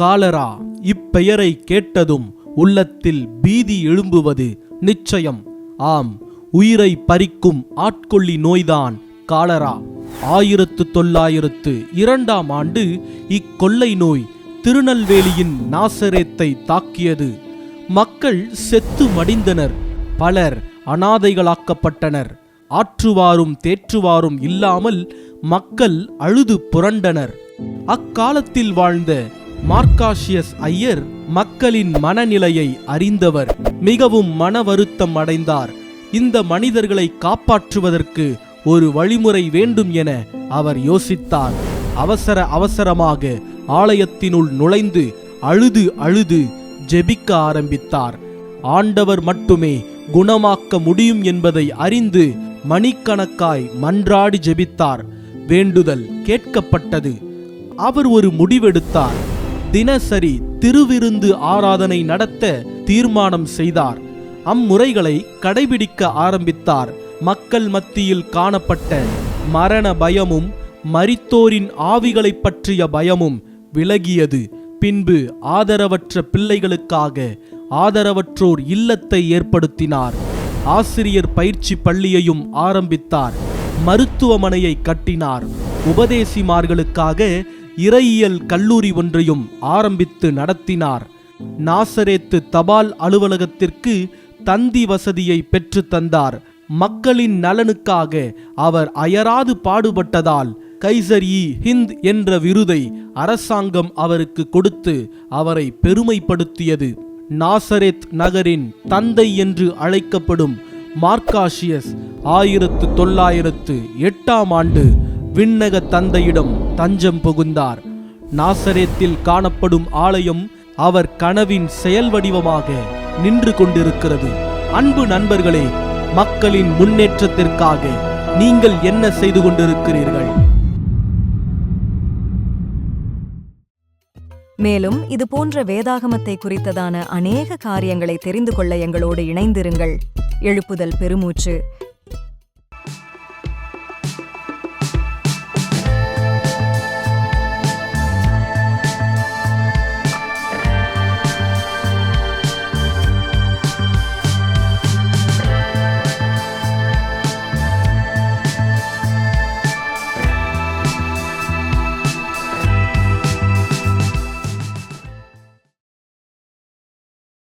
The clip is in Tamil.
காலரா? இப்பெயரை கேட்டதும் உள்ளத்தில் பீதி எழும்புவது நிச்சயம். ஆம் உயிரை பறிக்கும் ஆட்கொள்ளி நோய்தான் காலரா. ஆயிரத்து தொள்ளாயிரத்து இரண்டாம் ஆண்டு இக்கொள்ளை நோய் திருநெல்வேலியின் நாசரேத்தை தாக்கியது. மக்கள் செத்து மடிந்தனர். பலர் அனாதைகளாக்கப்பட்டனர். ஆற்றுவாரும் தேற்றுவாரும் இல்லாமல் மக்கள் அழுது புரண்டனர். அக்காலத்தில் வாழ்ந்த மார்க்காஷியஸ் ஐயர் மக்களின் மனநிலையை அறிந்தவர். மிகவும் மன வருத்தம் அடைந்தார். இந்த மனிதர்களை காப்பாற்றுவதற்கு ஒரு வழிமுறை வேண்டும் என அவர் யோசித்தார். அவசர அவசரமாக ஆலயத்தினுள் நுழைந்து அழுது அழுது ஜெபிக்க ஆரம்பித்தார். ஆண்டவர் மட்டுமே குணமாக்க முடியும் என்பதை அறிந்து மணிக்கணக்காய் மன்றாடி ஜெபித்தார். வேண்டுதல் கேட்கப்பட்டது. அவர் ஒரு முடிவெடுத்தார். தினசரி திருவிருந்து ஆராதனை நடத்த தீர்மானம் செய்தார். அம்முறைகளை கடைபிடிக்க ஆரம்பித்தார். மக்கள் மத்தியில் காணப்பட்ட மரண பயமும் மரித்தோரின் ஆவிகளைப் பற்றிய பயமும் விலகியது. பின்பு ஆதரவற்ற பிள்ளைகளுக்காக ஆதரவற்றோர் இல்லத்தை ஏற்படுத்தினார். ஆசிரியர் பயிற்சி பள்ளியையும் ஆரம்பித்தார். மருத்துவமனையை கட்டினார். உபதேசிமார்களுக்காக இறையியல் கல்லூரி ஒன்றையும் ஆரம்பித்து நடத்தினார். நாசரேத்து தபால் அலுவலகத்திற்கு தந்தி வசதியை பெற்று தந்தார். மக்களின் நலனுக்காக அவர் அயராது பாடுபட்டதால் கைசர் இ. ஹிந்த் என்ற விருதை அரசாங்கம் அவருக்கு கொடுத்து அவரை பெருமைப்படுத்தியது. நாசரேத் நகரின் தந்தை என்று அழைக்கப்படும் மார்க்காஷியஸ் ஆயிரத்து தொள்ளாயிரத்து எட்டாம் ஆண்டு விண்ணக தந்தையிடம் தஞ்சம் புகுந்தார். நாசரேத்தில் காணப்படும் ஆலயம் அவர் கனவின் செயல் வடிவமாக நின்று கொண்டிருக்கிறது. அன்பு நண்பர்களே மக்களின் முன்னேற்றத்திற்காக நீங்கள் என்ன செய்து கொண்டிருக்கிறீர்கள்? மேலும் இது போன்ற வேதாகமத்தை குறித்ததான அநேக காரியங்களை தெரிந்து கொள்ள எங்களோடு இணைந்திருங்கள். எழுப்புதல் பெருமூச்சு